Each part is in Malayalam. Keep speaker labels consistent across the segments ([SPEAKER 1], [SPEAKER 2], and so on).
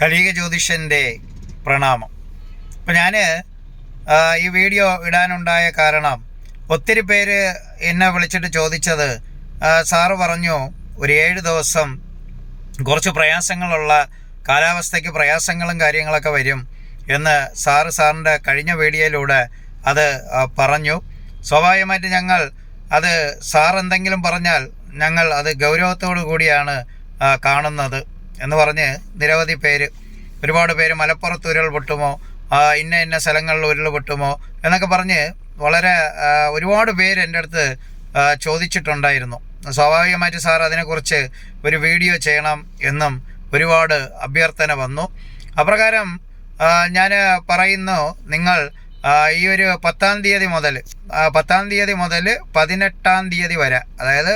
[SPEAKER 1] കലിക ജ്യോതിഷന്റെ പ്രണാമം. അപ്പം ഞാൻ ഈ വീഡിയോ ഇടാനുണ്ടായ കാരണം ഒത്തിരി പേര് എന്നെ വിളിച്ചിട്ട് ചോദിച്ചത് സാറ് പറഞ്ഞു ഒരു ഏഴ് ദിവസം കുറച്ച് പ്രയാസങ്ങളുള്ള കാലാവസ്ഥയ്ക്ക് പ്രയാസങ്ങളും കാര്യങ്ങളൊക്കെ വരും എന്ന് സാറ് സാറിന്റെ കഴിഞ്ഞ വീഡിയോയിലൂടെ അത് പറഞ്ഞു. സ്വാഭാവികമായിട്ട് ഞങ്ങൾ അത് സാർ എന്തെങ്കിലും പറഞ്ഞാൽ ഞങ്ങൾ അത് ഗൗരവത്തോടു കൂടിയാണ് കാണുന്നത്. എന്ന് പറഞ്ഞ് നിരവധി പേര് ഒരുപാട് പേര് മലപ്പുറത്ത് ഉരുൾ പൊട്ടുമോ ഇന്ന ഇന്ന സ്ഥലങ്ങളിൽ ഉരുൾ പൊട്ടുമോ എന്നൊക്കെ പറഞ്ഞ് വളരെ ഒരുപാട് പേര് എന്റെ അടുത്ത് ചോദിച്ചിട്ടുണ്ടായിരുന്നു. സ്വാഭാവികമായിട്ട് സാർ അതിനെക്കുറിച്ച് ഒരു വീഡിയോ ചെയ്യണം എന്നും ഒരുപാട് അഭ്യർത്ഥന വന്നു. അപ്രകാരം ഞാൻ പറയുന്നു നിങ്ങൾ ഈ ഒരു പത്താം തീയതി മുതൽ പത്താം തീയതി മുതൽ പതിനെട്ടാം തീയതി വരെ അതായത്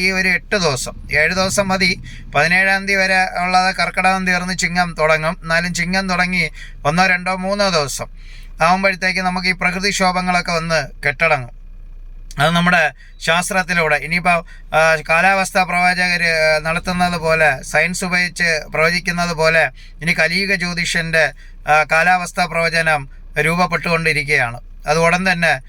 [SPEAKER 1] ഈ ഒരു എട്ട് ദിവസം ഏഴ് ദിവസം മതി. പതിനേഴാം തീയതി വരെ ഉള്ളത് കർക്കിടകം തീർന്ന് ചിങ്ങം തുടങ്ങും. എന്നാലും ചിങ്ങം തുടങ്ങി ഒന്നോ രണ്ടോ മൂന്നോ ദിവസം ആകുമ്പോഴത്തേക്ക് നമുക്ക് ഈ പ്രകൃതിക്ഷോഭങ്ങളൊക്കെ വന്ന് കെട്ടടങ്ങും. അത് നമ്മുടെ ശാസ്ത്രത്തിലൂടെ. ഇനിയിപ്പോൾ കാലാവസ്ഥാ പ്രവാചകർ നടത്തുന്നത് പോലെ സയൻസ് ഉപയോഗിച്ച് പ്രവചിക്കുന്നത് പോലെ ഇനി കലിയുഗ ജ്യോതിഷന്റെ കാലാവസ്ഥാ പ്രവചനം രൂപപ്പെട്ടുകൊണ്ടിരിക്കുകയാണ്. അത് ഉടൻ തന്നെ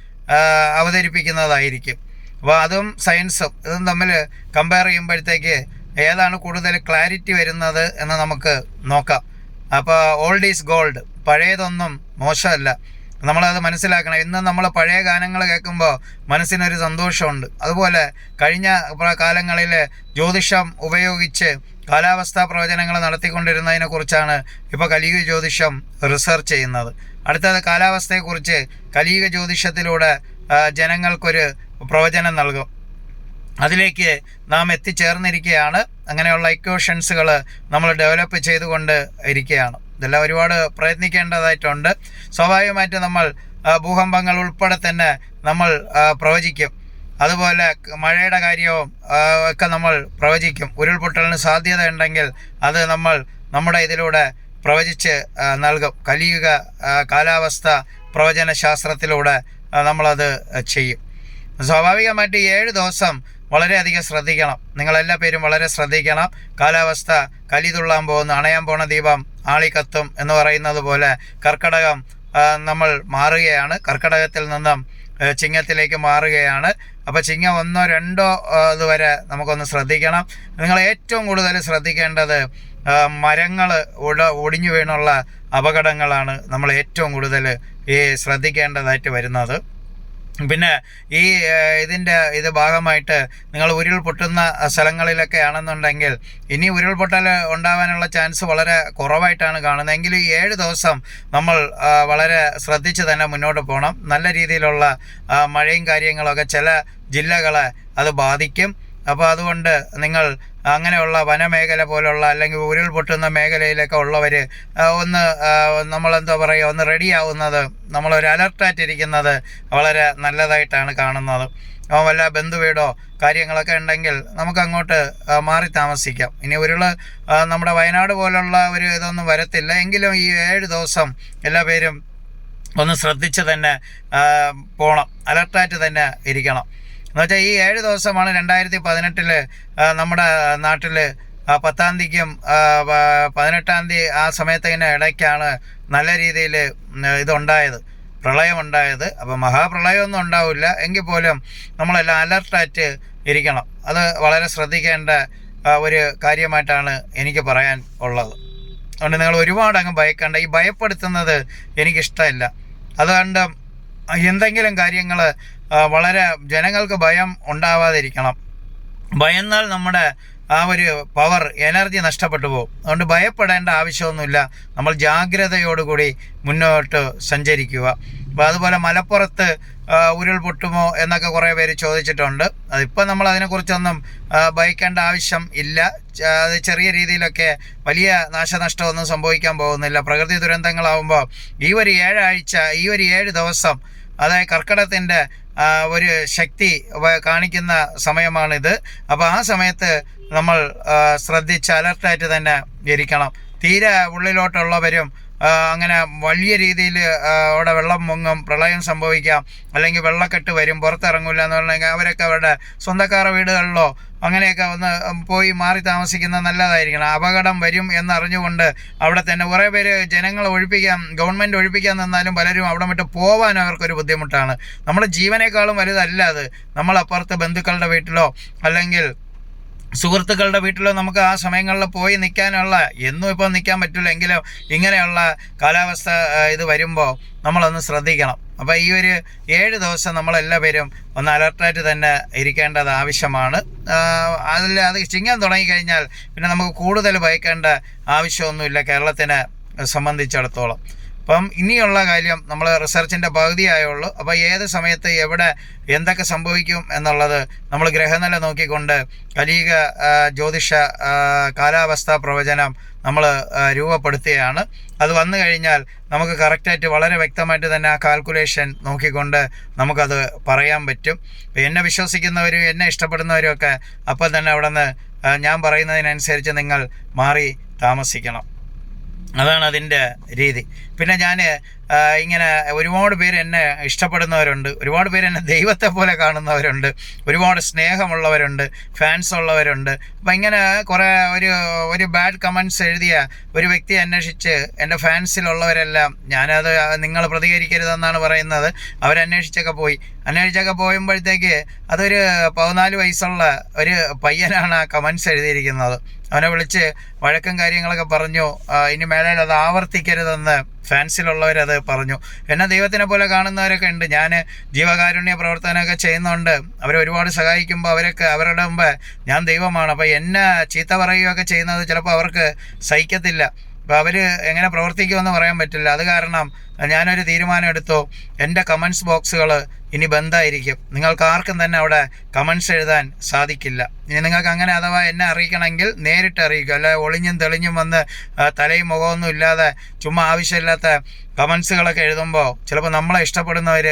[SPEAKER 1] അവതരിപ്പിക്കുന്നതായിരിക്കും. അപ്പോൾ അതും സയൻസും ഇതും തമ്മിൽ കമ്പയർ ചെയ്യുമ്പോഴത്തേക്ക് ഏതാണ് കൂടുതൽ ക്ലാരിറ്റി വരുന്നത് എന്ന് നമുക്ക് നോക്കാം. അപ്പോൾ ഓൾഡ് ഈസ് ഗോൾഡ് പഴയതൊന്നും മോശമല്ല. നമ്മളത് മനസ്സിലാക്കണം. ഇന്ന് നമ്മൾ പഴയ ഗാനങ്ങൾ കേൾക്കുമ്പോൾ മനസ്സിനൊരു സന്തോഷമുണ്ട്. അതുപോലെ കഴിഞ്ഞ കാലങ്ങളിൽ ജ്യോതിഷം ഉപയോഗിച്ച് കാലാവസ്ഥാ പ്രവചനങ്ങൾ നടത്തിക്കൊണ്ടിരുന്നതിനെക്കുറിച്ചാണ് ഇപ്പോൾ കലിയുഗ ജ്യോതിഷം റിസർച്ച് ചെയ്യുന്നത്. അടുത്തത് കാലാവസ്ഥയെക്കുറിച്ച് കലീക ജ്യോതിഷത്തിലൂടെ ജനങ്ങൾക്കൊരു പ്രവചനം നൽകും. അതിലേക്ക് നാം എത്തിച്ചേർന്നിരിക്കുകയാണ് അങ്ങനെയുള്ള ഇക്വേഷൻസുകൾ നമ്മൾ ഡെവലപ്പ് ചെയ്തുകൊണ്ട് ഇരിക്കുകയാണ് ഇതെല്ലാം ഒരുപാട് പ്രയത്നിക്കേണ്ടതായിട്ടുണ്ട്. സ്വാഭാവികമായിട്ടും നമ്മൾ ഭൂകമ്പങ്ങൾ ഉൾപ്പെടെ തന്നെ നമ്മൾ പ്രവചിക്കും. അതുപോലെ മഴയുടെ കാര്യവും ഒക്കെ നമ്മൾ പ്രവചിക്കും. ഉരുൾപൊട്ടലിന് സാധ്യത ഉണ്ടെങ്കിൽ അത് നമ്മൾ നമ്മുടെ ഇതിലൂടെ പ്രവചിച്ച് നൽകും. കലിയുഗ കാലാവസ്ഥ പ്രവചന ശാസ്ത്രത്തിലൂടെ നമ്മളത് ചെയ്യും. സ്വാഭാവികമായിട്ട് ഏഴ് ദിവസം വളരെയധികം ശ്രദ്ധിക്കണം. നിങ്ങളെല്ലാ പേരും വളരെ ശ്രദ്ധിക്കണം. കാലാവസ്ഥ കലി തുള്ളാൻ പോകുന്ന അണയാൻ പോണ ദീപം ആളിക്കത്തും എന്ന് പറയുന്നത് പോലെ കർക്കടകം നമ്മൾ മാറുകയാണ്. കർക്കടകത്തിൽ നിന്നും ചിങ്ങത്തിലേക്ക് മാറുകയാണ്. അപ്പോൾ ചിങ്ങം ഒന്നോ രണ്ടോ ഇതുവരെ നമുക്കൊന്ന് ശ്രദ്ധിക്കണം. നിങ്ങൾ ഏറ്റവും കൂടുതൽ ശ്രദ്ധിക്കേണ്ടത് മരങ്ങൾ ഒടിഞ്ഞു വീണുള്ള അപകടങ്ങളാണ് നമ്മൾ ഏറ്റവും കൂടുതൽ ഈ ശ്രദ്ധിക്കേണ്ടതായിട്ട് വരുന്നത്. പിന്നെ ഈ ഇതിന്റെ ഇത് ഭാഗമായിട്ട് നിങ്ങൾ ഉരുൾപൊട്ടുന്ന സ്ഥലങ്ങളിലൊക്കെ ആണെന്നുണ്ടെങ്കിൽ ഇനി ഉരുൾപൊട്ടൽ ഉണ്ടാവാനുള്ള ചാൻസ് വളരെ കുറവായിട്ടാണ് കാണുന്നത്. എങ്കിലും ഈ ഏഴ് ദിവസം നമ്മൾ വളരെ ശ്രദ്ധിച്ച് തന്നെ മുന്നോട്ട് പോകണം. നല്ല രീതിയിലുള്ള മഴയും കാര്യങ്ങളൊക്കെ ചില ജില്ലകളെ അത് ബാധിക്കും. അപ്പോൾ അതുകൊണ്ട് നിങ്ങൾ അങ്ങനെയുള്ള വനമേഖല പോലുള്ള അല്ലെങ്കിൽ ഉരുൾപൊട്ടുന്ന മേഖലയിലൊക്കെ ഉള്ളവർ ഒന്ന് നമ്മളെന്തോ പറയുക ഒന്ന് റെഡി ആവുന്നത് നമ്മളൊരു അലർട്ടായിട്ടിരിക്കുന്നത് വളരെ നല്ലതായിട്ടാണ് കാണുന്നത്. അപ്പോൾ വല്ല ബന്ധുവീടോ കാര്യങ്ങളൊക്കെ ഉണ്ടെങ്കിൽ നമുക്ക് അങ്ങോട്ട് മാറി താമസിക്കാം. ഇനി ഉരുൾ നമ്മുടെ വയനാട് പോലുള്ള ഒരു ഇതൊന്നും വരത്തില്ല. എങ്കിലും ഈ ഏഴ് ദിവസം എല്ലാ പേരും ഒന്ന് ശ്രദ്ധിച്ച് തന്നെ പോകണം അലർട്ടായിട്ട് തന്നെ ഇരിക്കണം. എന്നുവെച്ചാൽ ഈ ഏഴ് ദിവസമാണ് രണ്ടായിരത്തി പതിനെട്ടിൽ നമ്മുടെ നാട്ടിൽ പത്താം തീയതിക്കും പതിനെട്ടാം തീയതി ആ സമയത്തതിന് ഇടയ്ക്കാണ് നല്ല രീതിയിൽ ഇതുണ്ടായത് പ്രളയമുണ്ടായത്. അപ്പോൾ മഹാപ്രളയമൊന്നും ഉണ്ടാവില്ല. എങ്കിൽ പോലും നമ്മളെല്ലാം അലർട്ടായിട്ട് ഇരിക്കണം. അത് വളരെ ശ്രദ്ധിക്കേണ്ട ഒരു കാര്യമായിട്ടാണ് എനിക്ക് പറയാൻ ഉള്ളത്. അതുകൊണ്ട് നിങ്ങൾ ഒരുപാട് അങ്ങ് ഭയക്കണ്ട. ഈ ഭയപ്പെടുത്തുന്നത് എനിക്കിഷ്ടമില്ല. അതുകൊണ്ട് എന്തെങ്കിലും കാര്യങ്ങൾ വളരെ ജനങ്ങൾക്ക് ഭയം ഉണ്ടാവാതിരിക്കണം. ഭയന്നാൽ നമ്മുടെ ആ ഒരു പവർ എനർജി നഷ്ടപ്പെട്ടു പോകും. അതുകൊണ്ട് ഭയപ്പെടേണ്ട ആവശ്യമൊന്നുമില്ല. നമ്മൾ ജാഗ്രതയോടുകൂടി മുന്നോട്ട് സഞ്ചരിക്കുക. അപ്പോൾ അതുപോലെ മലപ്പുറത്ത് ഉരുൾപൊട്ടുമോ എന്നൊക്കെ കുറേ പേര് ചോദിച്ചിട്ടുണ്ട്. അതിപ്പോൾ നമ്മൾ അതിനെക്കുറിച്ചൊന്നും ഭയക്കേണ്ട ആവശ്യം ഇല്ല. അത് ചെറിയ രീതിയിലൊക്കെ വലിയ നാശനഷ്ടമൊന്നും സംഭവിക്കാൻ പോകുന്നില്ല. പ്രകൃതി ദുരന്തങ്ങളാവുമ്പോൾ ഈ ഒരു ഏഴാഴ്ച ഈ ഒരു ഏഴ് ദിവസം അതായത് കർക്കിടകത്തിന്റെ ആ, ഒരു ശക്തി കാണിക്കുന്ന സമയമാണിത്. അപ്പോൾ ആ സമയത്ത് നമ്മൾ ശ്രദ്ധിച്ച് അലർട്ടായിട്ട് തന്നെ ഇരിക്കണം. തീരെ ഉള്ളിലോട്ടുള്ളവരും അങ്ങനെ വലിയ രീതിയിൽ അവിടെ വെള്ളം മുങ്ങും പ്രളയം സംഭവിക്കാം അല്ലെങ്കിൽ വെള്ളക്കെട്ട് വരും പുറത്തിറങ്ങില്ല എന്ന് പറഞ്ഞെങ്കിൽ അവരൊക്കെ അവരുടെ സ്വന്തക്കാര വീടുകളിലോ അങ്ങനെയൊക്കെ ഒന്ന് പോയി മാറി താമസിക്കുന്നത് നല്ലതായിരിക്കണം. അപകടം വരും എന്നറിഞ്ഞുകൊണ്ട് അവിടെ തന്നെ കുറേ പേര് ജനങ്ങളെ ഒഴിപ്പിക്കാൻ ഗവൺമെന്റ് ഒഴിപ്പിക്കാൻ നിന്നാലും പലരും അവിടെ വിട്ട് പോകാൻ അവർക്കൊരു ബുദ്ധിമുട്ടാണ്. നമ്മുടെ ജീവനേക്കാളും വലുതല്ല അത്. നമ്മളപ്പുറത്ത് ബന്ധുക്കളുടെ വീട്ടിലോ അല്ലെങ്കിൽ സുഹൃത്തുക്കളുടെ വീട്ടിലോ നമുക്ക് ആ സമയങ്ങളിൽ പോയി നിൽക്കാനുള്ള എന്നും ഇപ്പോൾ നിൽക്കാൻ പറ്റില്ല എങ്കിലും ഇങ്ങനെയുള്ള കാലാവസ്ഥ ഇത് വരുമ്പോൾ നമ്മളൊന്ന് ശ്രദ്ധിക്കണം. അപ്പോൾ ഈ ഒരു ഏഴ് ദിവസം നമ്മളെല്ലാവരും ഒന്ന് അലർട്ടായിട്ട് തന്നെ ഇരിക്കേണ്ടത് ആവശ്യമാണ്. അതിൽ അത് ചിങ്ങാൻ തുടങ്ങിക്കഴിഞ്ഞാൽ പിന്നെ നമുക്ക് കൂടുതൽ ഭയക്കേണ്ട ആവശ്യമൊന്നുമില്ല കേരളത്തിനെ സംബന്ധിച്ചിടത്തോളം. അപ്പം ഇനിയുള്ള കാര്യം നമ്മൾ റിസർച്ചിന്റെ പകുതിയായുള്ളൂ. അപ്പോൾ ഏത് സമയത്ത് എവിടെ എന്തൊക്കെ സംഭവിക്കും എന്നുള്ളത് നമ്മൾ ഗ്രഹനില നോക്കിക്കൊണ്ട് കലീക ജ്യോതിഷ കാലാവസ്ഥാ പ്രവചനം നമ്മൾ രൂപപ്പെടുത്തുകയാണ്. അത് വന്നു കഴിഞ്ഞാൽ നമുക്ക് കറക്റ്റായിട്ട് വളരെ വ്യക്തമായിട്ട് തന്നെ ആ കാൽക്കുലേഷൻ നോക്കിക്കൊണ്ട് നമുക്കത് പറയാൻ പറ്റും. എന്നെ വിശ്വസിക്കുന്നവരും എന്നെ ഇഷ്ടപ്പെടുന്നവരും ഒക്കെ അപ്പോൾ തന്നെ അവിടെ നിന്ന് ഞാൻ പറയുന്നതിനനുസരിച്ച് നിങ്ങൾ മാറി താമസിക്കണം. അതാണ് അതിന്റെ രീതി. പിന്നെ ഞാൻ ഇങ്ങനെ ഒരുപാട് പേര് എന്നെ ഇഷ്ടപ്പെടുന്നവരുണ്ട്. ഒരുപാട് പേര് എന്നെ ദൈവത്തെ പോലെ കാണുന്നവരുണ്ട്. ഒരുപാട് സ്നേഹമുള്ളവരുണ്ട്. ഫാൻസ് ഉള്ളവരുണ്ട്. അപ്പം ഇങ്ങനെ കുറേ ഒരു ഒരു ബാഡ് കമൻസ് എഴുതിയ ഒരു വ്യക്തിയെ അന്വേഷിച്ച് എന്റെ ഫാൻസിലുള്ളവരെല്ലാം ഞാനത് നിങ്ങൾ പ്രതികരിക്കരുതെന്നാണ് പറയുന്നത്. അവരന്വേഷിച്ചൊക്കെ പോയി. അന്വേഷിച്ചൊക്കെ പോയുമ്പോഴത്തേക്ക് അതൊരു പതിനാല് വയസ്സുള്ള ഒരു പയ്യനാണ് ആ കമൻസ് എഴുതിയിരിക്കുന്നത്. അവനെ വിളിച്ച് വഴക്കും കാര്യങ്ങളൊക്കെ പറഞ്ഞു. ഇനി മേലെ അത് ആവർത്തിക്കരുതെന്ന് ഫാൻസിലുള്ളവരത് പറഞ്ഞു. എന്നെ ദൈവത്തിനെ പോലെ കാണുന്നവരൊക്കെ ഉണ്ട്. ഞാൻ ജീവകാരുണ്യ പ്രവർത്തനമൊക്കെ ചെയ്യുന്നുണ്ട്. അവരെ ഒരുപാട് സഹായിക്കുമ്പോൾ അവരൊക്കെ അവരുടെ മുമ്പ് ഞാൻ ദൈവമാണ്. അപ്പോൾ എന്നെ ചീത്ത പറയുകയൊക്കെ ചെയ്യുന്നത് ചിലപ്പോൾ അവർക്ക് സഹിക്കത്തില്ല. അപ്പോൾ അവർ എങ്ങനെ പ്രവർത്തിക്കുമെന്ന് പറയാൻ പറ്റില്ല. അത് കാരണം ഞാനൊരു തീരുമാനം എടുത്തു എന്റെ കമൻസ് ബോക്സുകൾ ഇനി ബന്ധായിരിക്കും. നിങ്ങൾക്ക് ആർക്കും തന്നെ അവിടെ കമൻസ് എഴുതാൻ സാധിക്കില്ല. ഇനി നിങ്ങൾക്ക് അങ്ങനെ അഥവാ എന്നെ അറിയിക്കണമെങ്കിൽ നേരിട്ട് അറിയിക്കും. അല്ലെ ഒളിഞ്ഞും തെളിഞ്ഞും വന്ന് തലയും മുഖമൊന്നും ഇല്ലാതെ ചുമ്മാ ആവശ്യമില്ലാത്ത കമൻസുകളൊക്കെ എഴുതുമ്പോൾ ചിലപ്പോൾ നമ്മളെ ഇഷ്ടപ്പെടുന്നവർ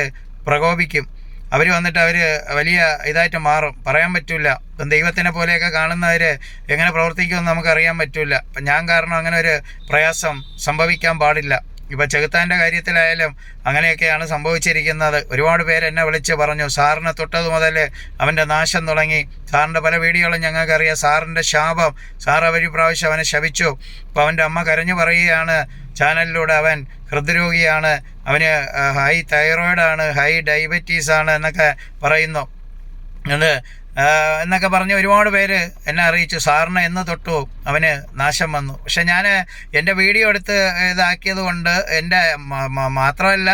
[SPEAKER 1] പ്രകോപിക്കും. അവർ വന്നിട്ട് അവർ വലിയ ഇതായിട്ട് മാറും. പറയാൻ പറ്റില്ല ഇപ്പം ദൈവത്തിനെ പോലെയൊക്കെ കാണുന്നവർ എങ്ങനെ പ്രവർത്തിക്കുമെന്ന് നമുക്കറിയാൻ പറ്റില്ല അപ്പം ഞാൻ കാരണം അങ്ങനെ ഒരു പ്രയാസം സംഭവിക്കാൻ പാടില്ല. ഇപ്പം ചെകുത്താന്റെ കാര്യത്തിലായാലും അങ്ങനെയൊക്കെയാണ് സംഭവിച്ചിരിക്കുന്നത്. ഒരുപാട് പേര് എന്നെ വിളിച്ച് പറഞ്ഞു സാറിനെ തൊട്ടത് മുതൽ അവന്റെ നാശം തുടങ്ങി. സാറിന്റെ പല വീഡിയോകളും ഞങ്ങൾക്കറിയാം. സാറിന്റെ ശാപം. സാർ അവർ പ്രാവശ്യം അവനെ ശപിച്ചു. അപ്പോൾ അവന്റെ അമ്മ കരഞ്ഞു പറയുകയാണ്. ചാനലിലൂടെ അവൻ ഹൃദ്രോഗിയാണ്. അവന് ഹൈ തൈറോയിഡാണ് ഹൈ ഡയബറ്റീസ് ആണ് എന്നൊക്കെ പറയുന്നു. അത് എന്നൊക്കെ പറഞ്ഞ് ഒരുപാട് പേര് എന്നെ അറിയിച്ചു. സാറിന് എന്ന് തൊട്ടു അവന് നാശം വന്നു. പക്ഷെ ഞാൻ എന്റെ വീഡിയോ എടുത്ത് ഇതാക്കിയത് കൊണ്ട് എന്റെ മാത്രമല്ല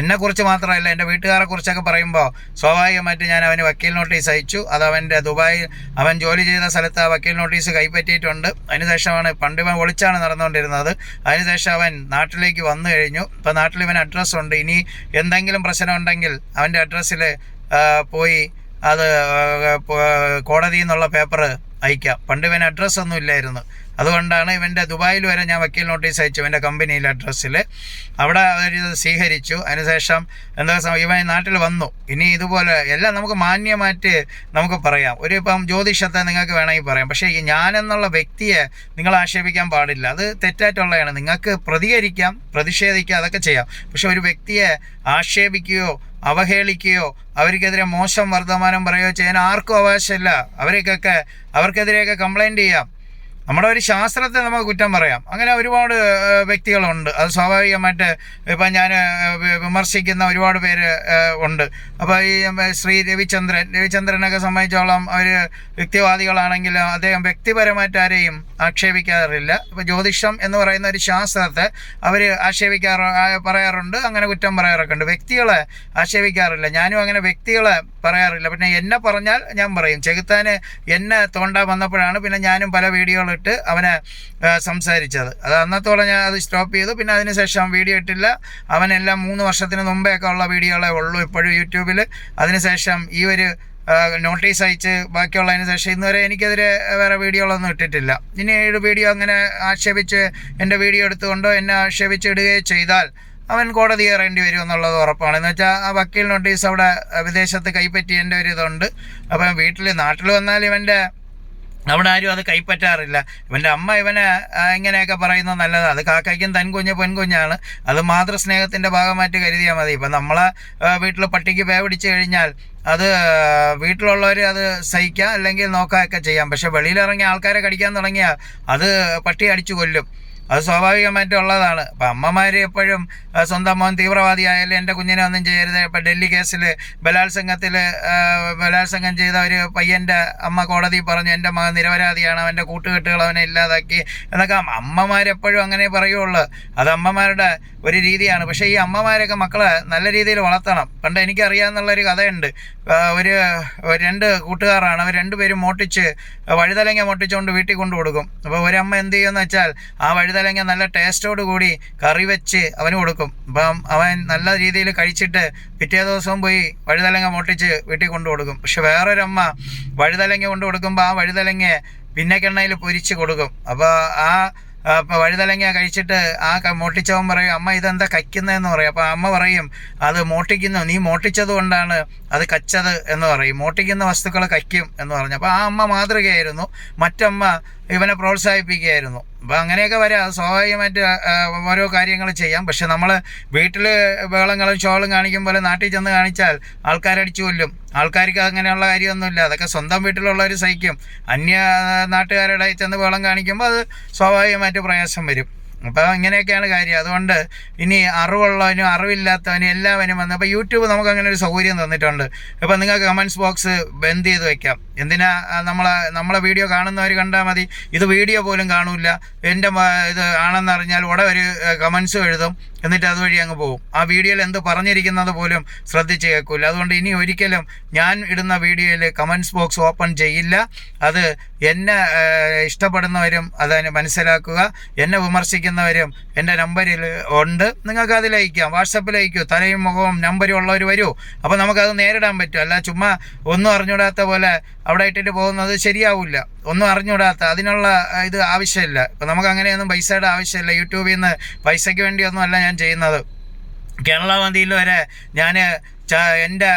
[SPEAKER 1] എന്നെക്കുറിച്ച് മാത്രമല്ല എന്റെ വീട്ടുകാരെ കുറിച്ചൊക്കെ പറയുമ്പോൾ സ്വാഭാവികമായിട്ട് ഞാൻ അവന് വക്കീൽ നോട്ടീസ് അയച്ചു. അത് അവന്റെ ദുബായ് അവൻ ജോലി ചെയ്ത സ്ഥലത്ത് ആ വക്കീൽ നോട്ടീസ് കൈപ്പറ്റിയിട്ടുണ്ട്. അതിനുശേഷമാണ് പണ്ട് ഇവൻ ഒളിച്ചാണ് നടന്നുകൊണ്ടിരുന്നത്. അതിനുശേഷം അവൻ നാട്ടിലേക്ക് വന്നു കഴിഞ്ഞു. ഇപ്പോൾ നാട്ടിൽ ഇവൻ അഡ്രസ്സുണ്ട് ഇനി എന്തെങ്കിലും പ്രശ്നം ഉണ്ടെങ്കിൽ അവന്റെ അഡ്രസ്സിൽ പോയി അത് കോടതിയിൽ നിന്നുള്ള പേപ്പർ അയക്കാം. പണ്ട് ഇവൻ അഡ്രസ്സ് ഒന്നും ഇല്ലായിരുന്നു. അതുകൊണ്ടാണ് ഇവന്റെ ദുബായിൽ വരെ ഞാൻ വക്കീൽ നോട്ടീസ് അയച്ചു. ഇവന്റെ കമ്പനിയിലെ അഡ്രസ്സിൽ അവിടെ അവരിത് സ്വീകരിച്ചു. അതിനുശേഷം എന്താ ഇവൻ നാട്ടിൽ വന്നു. ഇനി ഇതുപോലെ എല്ലാം നമുക്ക് മാന്യമായിട്ട് നമുക്ക് പറയാം. ഒരു ഇപ്പം ജ്യോതിഷത്തെ നിങ്ങൾക്ക് വേണമെങ്കിൽ പറയാം. പക്ഷേ ഞാനെന്നുള്ള വ്യക്തിയെ നിങ്ങൾ ആക്ഷേപിക്കാൻ പാടില്ല. അത് തെറ്റായിട്ടുള്ളതാണ്. നിങ്ങൾക്ക് പ്രതികരിക്കാം പ്രതിഷേധിക്കാം അതൊക്കെ ചെയ്യാം. പക്ഷേ ഒരു വ്യക്തിയെ ആക്ഷേപിക്കുകയോ അവഹേളിക്കുകയോ അവർക്കെതിരെ മോശം വർത്തമാനം പറയുകയോ ചെയ്യാൻ ആർക്കും അവകാശമില്ല. അവരേക്കൊക്കെ അവർക്കെതിരെയൊക്കെ കംപ്ലൈന്റ് ചെയ്യാം. നമ്മുടെ ഒരു ശാസ്ത്രത്തെ നമുക്ക് കുറ്റം പറയാം. അങ്ങനെ ഒരുപാട് വ്യക്തികളുണ്ട്. അത് സ്വാഭാവികമായിട്ട് ഇപ്പം ഞാൻ വിമർശിക്കുന്ന ഒരുപാട് പേര് ഉണ്ട്. അപ്പോൾ ഈ ശ്രീ രവിചന്ദ്രൻ രവിചന്ദ്രനൊക്കെ സംബന്ധിച്ചോളം അവർ വ്യക്തിവാദികളാണെങ്കിൽ അദ്ദേഹം വ്യക്തിപരമായിട്ട് ആരെയും ആക്ഷേപിക്കാറില്ല. ഇപ്പോൾ ജ്യോതിഷം എന്ന് പറയുന്ന ഒരു ശാസ്ത്രത്തെ അവർ ആക്ഷേപിക്കാറ് പറയാറുണ്ട്. അങ്ങനെ കുറ്റം പറയാറൊക്കെ ഉണ്ട്. വ്യക്തികളെ ആക്ഷേപിക്കാറില്ല. ഞാനും അങ്ങനെ വ്യക്തികളെ പറയാറില്ല. പിന്നെ എന്നെ പറഞ്ഞാൽ ഞാൻ പറയും. ചെകുത്താന് എന്നെ തോണ്ടാൻ വന്നപ്പോഴാണ് പിന്നെ ഞാനും പല വീഡിയോകളിട്ട് അവനെ സംസാരിച്ചത്. അത് അന്നത്തോളം ഞാൻ അത് സ്റ്റോപ്പ് ചെയ്തു. പിന്നെ അതിനുശേഷം വീഡിയോ ഇട്ടില്ല. അവനെല്ലാം മൂന്ന് വർഷത്തിന് മുമ്പേ ഒക്കെ ഉള്ള വീഡിയോകളെ ഉള്ളൂ ഇപ്പോഴും യൂട്യൂബിൽ അതിനുശേഷം ഈ ഒരു നോട്ടീസ് അയച്ച് ബാക്കിയുള്ളതിന് ശേഷം ഇന്നുവരെ എനിക്കെതിരെ വേറെ വീഡിയോകളൊന്നും ഇട്ടിട്ടില്ല. ഇനി ഒരു വീഡിയോ അങ്ങനെ ആക്ഷേപിച്ച് എന്റെ വീഡിയോ എടുത്തുകൊണ്ടോ എന്നെ ആക്ഷേപിച്ച് ഇടുകയോ ചെയ്താൽ അവൻ കോടതി കയറേണ്ടി വരും എന്നുള്ളത് ഉറപ്പാണ്. എന്ന് വെച്ചാൽ ആ വക്കീൽ നോട്ടീസ് അവിടെ വിദേശത്ത് കൈപ്പറ്റിയതിന്റെ ഒരു ഇതുണ്ട്. അപ്പം വീട്ടിൽ നാട്ടിൽ വന്നാൽ ഇവന്റെ അവിടെ ആരും അത് കൈപ്പറ്റാറില്ല. ഇവന്റെ അമ്മ ഇവനെ ഇങ്ങനെയൊക്കെ പറയുന്നത് നല്ലതാണ് അത് കാക്കയ്ക്കും തൻകുഞ്ഞ് പെൺകുഞ്ഞാണ്. അത് മാതൃസ്നേഹത്തിന്റെ ഭാഗമായിട്ട് കരുതിയാൽ മതി. ഇപ്പം നമ്മളെ വീട്ടിൽ പട്ടിക്ക് പേ പിടിച്ചു കഴിഞ്ഞാൽ അത് വീട്ടിലുള്ളവർ അത് സഹിക്കുക അല്ലെങ്കിൽ നോക്കുകയൊക്കെ ചെയ്യാം. പക്ഷേ വെളിയിലിറങ്ങിയ ആൾക്കാരെ കടിക്കാൻ തുടങ്ങിയാൽ അത് പട്ടി അടിച്ചു കൊല്ലും. അത് സ്വാഭാവികമായിട്ടും ഉള്ളതാണ്. അപ്പം അമ്മമാർ എപ്പോഴും സ്വന്തം മോൻ തീവ്രവാദിയായാലും എന്റെ കുഞ്ഞിനെ ഒന്നും ചെയ്യരുത്. ഇപ്പം ഡൽഹി കേസിൽ ബലാത്സംഗത്തിൽ ബലാത്സംഗം ചെയ്ത ഒരു പയ്യന്റെ അമ്മ കോടതി പറഞ്ഞു എന്റെ മകൻ നിരപരാധിയാണ്. അവന്റെ കൂട്ടുകെട്ടുകൾ അവനെ ഇല്ലാതാക്കി. എന്നൊക്കെ അമ്മമാരെപ്പോഴും അങ്ങനെ പറയുള്ളൂ. അത് അമ്മമാരുടെ ഒരു രീതിയാണ്. പക്ഷേ ഈ അമ്മമാരൊക്കെ മക്കളെ നല്ല രീതിയിൽ വളർത്തണം. പണ്ട് എനിക്കറിയാമെന്നുള്ളൊരു കഥയുണ്ട്. ഒരു രണ്ട് കൂട്ടുകാരാണ്. അവർ രണ്ടുപേരും മോട്ടിച്ച് വഴുതലങ്ങ മോട്ടിച്ചുകൊണ്ട് വീട്ടിൽ കൊണ്ടു കൊടുക്കും അപ്പോൾ ഒരമ്മ എന്ത് ചെയ്യുമെന്ന് വെച്ചാൽ ആ വഴുതലങ്ങ നല്ല ടേസ്റ്റോട് കൂടി കറി വെച്ച് അവന് കൊടുക്കും. അപ്പം അവൻ നല്ല രീതിയിൽ കഴിച്ചിട്ട് പിറ്റേ ദിവസവും പോയി വഴുതലങ്ങ മുട്ടിച്ച് വീട്ടിൽ കൊണ്ടു കൊടുക്കും. പക്ഷെ വേറൊരമ്മ വഴുതലങ്ങ കൊണ്ട് കൊടുക്കുമ്പോൾ ആ വഴുതലങ്ങ പിന്നക്കെണ്ണയിൽ പൊരിച്ച് കൊടുക്കും. അപ്പോൾ ആ അപ്പോൾ വഴുതലങ്ങ കഴിച്ചിട്ട് ആ മോട്ടിച്ചവൻ പറയും അമ്മ ഇതെന്താ കയ്ക്കുന്നതെന്ന് പറയും. അപ്പോൾ അമ്മ പറയും അത് മോട്ടിക്കുന്നു. നീ മോട്ടിച്ചത് കൊണ്ടാണ് അത് കച്ചത് എന്ന് പറയും. മോട്ടിക്കുന്ന വസ്തുക്കൾ കയ്ക്കും എന്ന് പറഞ്ഞു. അപ്പോൾ ആ അമ്മ മാതൃകയായിരുന്നു. മറ്റമ്മ ഇവനെ പ്രോത്സാഹിപ്പിക്കുകയായിരുന്നു. അപ്പോൾ അങ്ങനെയൊക്കെ വരാം. സ്വാഭാവികമായിട്ട് ഓരോ കാര്യങ്ങൾ ചെയ്യാം. പക്ഷെ നമ്മൾ വീട്ടിൽ വേളങ്ങളും ഷോളും കാണിക്കും പോലെ നാട്ടിൽ ചെന്ന് കാണിച്ചാൽ ആൾക്കാരടിച്ചു കൊല്ലും. ആൾക്കാർക്ക് അങ്ങനെയുള്ള കാര്യമൊന്നുമില്ല. അതൊക്കെ സ്വന്തം വീട്ടിലുള്ളവർ സഹിക്കും. അന്യ നാട്ടുകാരുടെ ചെന്ന് വേളം കാണിക്കുമ്പോൾ അത് സ്വാഭാവികമായിട്ട് പ്രയാസം വരും. അപ്പോൾ ഇങ്ങനെയൊക്കെയാണ് കാര്യം. അതുകൊണ്ട് ഇനി അറിവുള്ളവനും അറിവില്ലാത്തവനും എല്ലാവനും വന്ന് അപ്പോൾ യൂട്യൂബ് നമുക്ക് അങ്ങനെ ഒരു സൗകര്യം തന്നിട്ടുണ്ട്. ഇപ്പോൾ നിങ്ങൾക്ക് കമന്റ്സ് ബോക്സ് ബന്ദ് ചെയ്ത് വെക്കാം. എന്തിനാ നമ്മളെ നമ്മളെ വീഡിയോ കാണുന്നവർ കണ്ടാൽ മതി. ഇത് വീഡിയോ പോലും കാണൂല. എന്റെ ഇത് ആണെന്നറിഞ്ഞാൽ ഉടനെ ഒരു കമൻസും എഴുതും. എന്നിട്ട് അതുവഴി അങ്ങ് പോകും ആ വീഡിയോയിൽ എന്ത് പറഞ്ഞിരിക്കുന്നത് പോലും ശ്രദ്ധിച്ച് കേൾക്കില്ല അതുകൊണ്ട് ഇനി ഒരിക്കലും ഞാൻ ഇടുന്ന വീഡിയോയിൽ കമൻസ് ബോക്സ് ഓപ്പൺ ചെയ്യില്ല. അത് എന്നെ ഇഷ്ടപ്പെടുന്നവരും അതിനെ മനസ്സിലാക്കുക. എന്നെ വിമർശിക്കുന്നവരും എന്റെ നമ്പറിൽ ഉണ്ട്. നിങ്ങൾക്ക് അതിൽ അയക്കാം വാട്സപ്പിൽ അയക്കൂ തലയും മുഖവും നമ്പരും ഉള്ളവർ വരൂ. അപ്പോൾ നമുക്കത് നേരിടാൻ പറ്റും. അല്ല ചുമ്മാ ഒന്നും അറിഞ്ഞൂടാത്ത പോലെ അവിടെ ഇട്ടിട്ട് പോകുന്നത് ശരിയാവില്ല ഒന്നും അറിഞ്ഞുകൂടാത്ത. അതിനുള്ള ഇത് ആവശ്യമില്ല. ഇപ്പം നമുക്ക് അങ്ങനെയൊന്നും പൈസയുടെ ആവശ്യമില്ല. യൂട്യൂബിൽ നിന്ന് പൈസയ്ക്ക് വേണ്ടിയൊന്നുമല്ല ഞാൻ ചെയ്യുന്നത്. കേരള മതിയിൽ വരെ ഞാൻ എന്റെ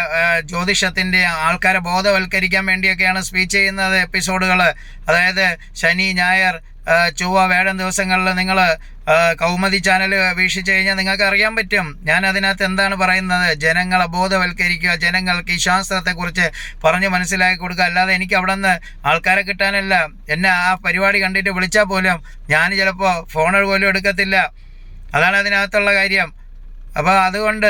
[SPEAKER 1] ജ്യോതിഷത്തിന്റെ ആൾക്കാരെ ബോധവൽക്കരിക്കാൻ വേണ്ടിയൊക്കെയാണ് സ്പീച്ച് ചെയ്യുന്നത് എപ്പിസോഡുകൾ അതായത് ശനി ഞായർ ചൊവ്വ വേഴം ദിവസങ്ങളിൽ നിങ്ങൾ കൗമദി ചാനൽ വീക്ഷിച്ചു കഴിഞ്ഞാൽ നിങ്ങൾക്ക് അറിയാൻ പറ്റും. ഞാൻ അതിനകത്ത് എന്താണ് പറയുന്നത്? ജനങ്ങളെ ബോധവൽക്കരിക്കുക ജനങ്ങൾക്ക് ഈ ശാസ്ത്രത്തെക്കുറിച്ച് പറഞ്ഞ് മനസ്സിലാക്കി കൊടുക്കുക. അല്ലാതെ എനിക്ക് അവിടെ നിന്ന് ആൾക്കാരെ കിട്ടാനല്ല. എന്നെ ആ പരിപാടി കണ്ടിട്ട് വിളിച്ചാൽ പോലും ഞാൻ ചിലപ്പോൾ ഫോണ് പോലും എടുക്കത്തില്ല. അതാണ് അതിനകത്തുള്ള കാര്യം. അപ്പോൾ അതുകൊണ്ട്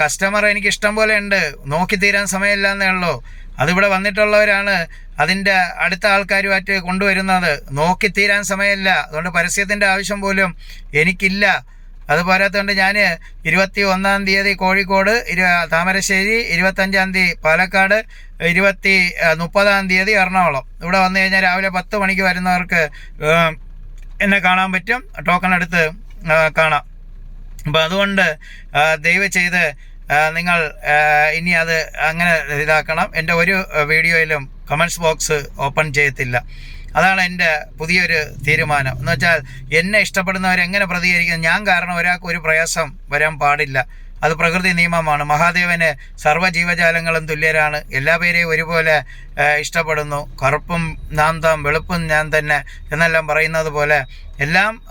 [SPEAKER 1] കസ്റ്റമർ എനിക്ക് ഇഷ്ടം പോലെ ഉണ്ട്. നോക്കി തീരാൻ സമയമില്ല എന്നേ ഉള്ളൂ. അതിവിടെ വന്നിട്ടുള്ളവരാണ് അതിന്റെ അടുത്ത ആൾക്കാരുമായിട്ട് കൊണ്ടുവരുന്നത്. നോക്കിത്തീരാൻ സമയമില്ല. അതുകൊണ്ട് പരസ്യത്തിന്റെ ആവശ്യം പോലും എനിക്കില്ല. അത് പോരാത്തതുകൊണ്ട് ഞാൻ ഇരുപത്തി ഒന്നാം തീയതി കോഴിക്കോട് ഇരു താമരശ്ശേരി ഇരുപത്തഞ്ചാം തീയതി പാലക്കാട് ഇരുപത്തി മുപ്പതാം തീയതി എറണാകുളം. ഇവിടെ വന്നു കഴിഞ്ഞാൽ രാവിലെ പത്ത് മണിക്ക് വരുന്നവർക്ക് എന്നെ കാണാൻ പറ്റും. ടോക്കൺ എടുത്ത് കാണാം. അപ്പോൾ അതുകൊണ്ട് ദയവ് ചെയ്ത് നിങ്ങൾ ഇനി അത് അങ്ങനെ ഇതാക്കണം. എന്റെ ഒരു വീഡിയോയിലും കമൻസ് ബോക്സ് ഓപ്പൺ ചെയ്യത്തില്ല. അതാണ് എന്റെ പുതിയൊരു തീരുമാനം. എന്ന് വെച്ചാൽ എന്നെ ഇഷ്ടപ്പെടുന്നവരെങ്ങനെ എങ്ങനെ പ്രതികരിക്കും ഞാൻ കാരണം ഒരാൾക്ക് ഒരു പ്രയാസം വരാൻ പാടില്ല. അത് പ്രകൃതി നിയമമാണ്. മഹാദേവന് സർവ ജീവജാലങ്ങളും തുല്യരാണ്. എല്ലാ പേരെയും ഒരുപോലെ ഇഷ്ടപ്പെടുന്നു. കറുപ്പും നാം താം വെളുപ്പും ഞാൻ തന്നെ എന്നെല്ലാം പറയുന്നത് പോലെ എല്ലാം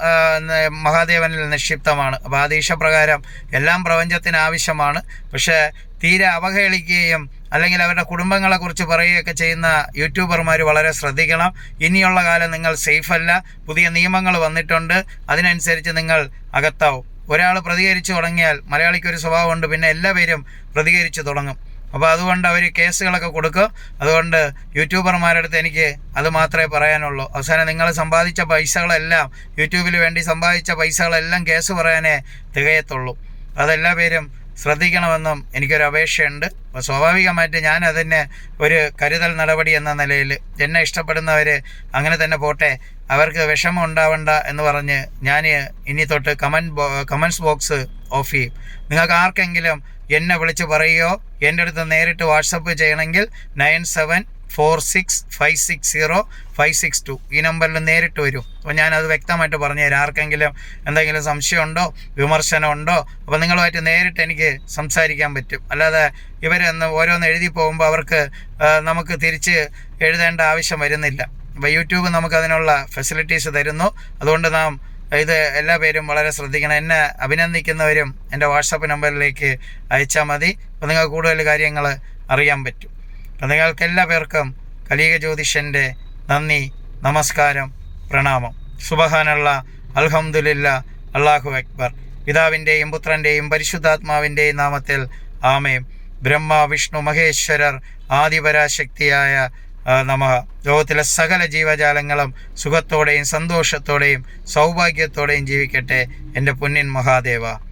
[SPEAKER 1] മഹാദേവനിൽ നിക്ഷിപ്തമാണ്. അപ്പോൾ ദീക്ഷപ്രകാരം എല്ലാം പ്രപഞ്ചത്തിന് ആവശ്യമാണ്. പക്ഷേ തീരെ അവഹേളിക്കുകയും അല്ലെങ്കിൽ അവരുടെ കുടുംബങ്ങളെക്കുറിച്ച് പറയുകയൊക്കെ ചെയ്യുന്ന യൂട്യൂബർമാർ വളരെ ശ്രദ്ധിക്കണം. ഇനിയുള്ള കാലം നിങ്ങൾ സേഫല്ല. പുതിയ നിയമങ്ങൾ വന്നിട്ടുണ്ട്. അതിനനുസരിച്ച് നിങ്ങൾ അകത്താവും. ഒരാൾ പ്രതികരിച്ചു തുടങ്ങിയാൽ മലയാളിക്ക് ഒരു സ്വഭാവമുണ്ട് പിന്നെ എല്ലാവരും പ്രതികരിച്ചു തുടങ്ങും. അപ്പോൾ അതുകൊണ്ട് അവർ കേസുകളൊക്കെ കൊടുക്കും. അതുകൊണ്ട് യൂട്യൂബർമാരുടെ അടുത്ത് എനിക്ക് അത് മാത്രമേ പറയാനുള്ളൂ. അവസാനം നിങ്ങൾ സമ്പാദിച്ച പൈസകളെല്ലാം യൂട്യൂബിൽ വേണ്ടി സമ്പാദിച്ച പൈസകളെല്ലാം കേസ് പറയാനേ തികയത്തുള്ളൂ. അതെല്ലാ പേരും ശ്രദ്ധിക്കണമെന്നും എനിക്കൊരു അപേക്ഷയുണ്ട്. അപ്പോൾ സ്വാഭാവികമായിട്ട് ഞാൻ അതിന് ഒരു കരുതൽ നടപടി എന്ന നിലയിൽ എന്നെ ഇഷ്ടപ്പെടുന്നവർ അങ്ങനെ തന്നെ പോട്ടെ അവർക്ക് വിഷമം ഉണ്ടാവണ്ട എന്ന് പറഞ്ഞ് ഞാൻ ഇനി തൊട്ട് കമന്റ് കമൻസ് ബോക്സ് ഓഫ് ചെയ്യും. നിങ്ങൾക്ക് ആർക്കെങ്കിലും എന്നെ വിളിച്ച് പറയുകയോ എന്റെ അടുത്ത് നേരിട്ട് വാട്സപ്പ് ചെയ്യണമെങ്കിൽ nine seven four six five six zero five six two ഈ നമ്പറിൽ നേരിട്ട് വരും. അപ്പോൾ ഞാനത് വ്യക്തമായിട്ട് പറഞ്ഞുതരാം. ആർക്കെങ്കിലും എന്തെങ്കിലും സംശയമുണ്ടോ? വിമർശനമുണ്ടോ? അപ്പോൾ നിങ്ങളുമായിട്ട് നേരിട്ട് എനിക്ക് സംസാരിക്കാൻ പറ്റും. അല്ലാതെ ഇവരെന്ന് ഓരോന്ന് എഴുതി പോകുമ്പോൾ അവർക്ക് നമുക്ക് തിരിച്ച് എഴുതേണ്ട ആവശ്യം വരുന്നില്ല. അപ്പോൾ യൂട്യൂബ് നമുക്കതിനുള്ള ഫെസിലിറ്റീസ് തരുന്നു. അതുകൊണ്ട് നാം ഇത് എല്ലാ പേരും വളരെ ശ്രദ്ധിക്കണം. എന്നെ അഭിനന്ദിക്കുന്നവരും എന്റെ വാട്സപ്പ് നമ്പറിലേക്ക് അയച്ചാൽ മതി. അപ്പോൾ നിങ്ങൾക്ക് കൂടുതൽ കാര്യങ്ങൾ അറിയാൻ പറ്റും. നിങ്ങൾക്ക് എല്ലാ പേർക്കും കലിക ജ്യോതിഷന്റെ നന്ദി നമസ്കാരം പ്രണാമം. സുബഹാനുള്ള അൽഹമുല്ല അള്ളാഹു അക്ബർ. പിതാവിന്റെയും പുത്രന്റെയും പരിശുദ്ധാത്മാവിന്റെയും നാമത്തിൽ ആമേം ബ്രഹ്മ വിഷ്ണു മഹേശ്വരർ ആദിപരാശക്തിയായ നമ. ലോകത്തിലെ സകല ജീവജാലങ്ങളും സുഖത്തോടെയും സന്തോഷത്തോടെയും സൗഭാഗ്യത്തോടെയും ജീവിക്കട്ടെ എന്റെ പൊന്നിൻ മഹാദേവ.